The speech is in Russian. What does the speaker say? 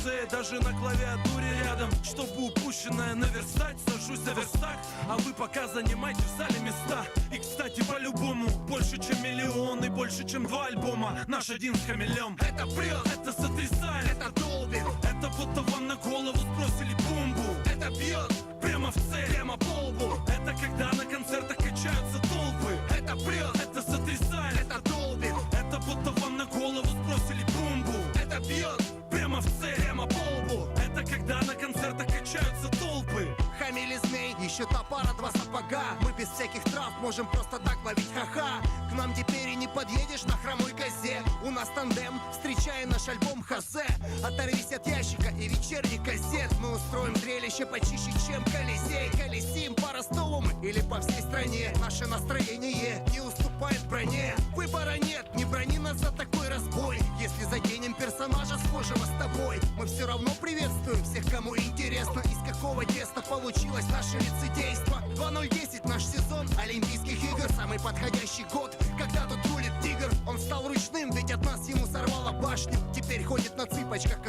лице, даже на клавиатуре рядом. Чтобы упущенное наверстать, сажусь за верстак. А вы пока занимайте в зале места. И, кстати, по-любому, больше, чем миллион И больше, чем два альбома. Наш один с хамелем Это прет, это сотрясает, это долбит. Это будто вам на голову сбросили бомбу. Это бьет прямо в цель, прямо когда на концертах качаются толпы. Хамили змей, еще та пара, два сапога. Мы без всяких трав можем просто так ловить ха-ха. К нам теперь и не подъедешь на хромой козе. У нас тандем, встречая наш альбом Хозе Оторвись от ящика и вечерних газет Мы устроим зрелище почище, чем Колизей Колесим по Ростову мы или по всей стране. Наше настроение не заденем персонажа схожего с тобой. Мы все равно приветствуем всех, кому интересно Из какого теста получилось наше лицедейство. 2010 наш сезон Олимпийских игр. Самый подходящий год, когда тут рулит тигр. Он стал ручным, ведь от нас ему сорвало башню. Теперь ходит на цыпочках, как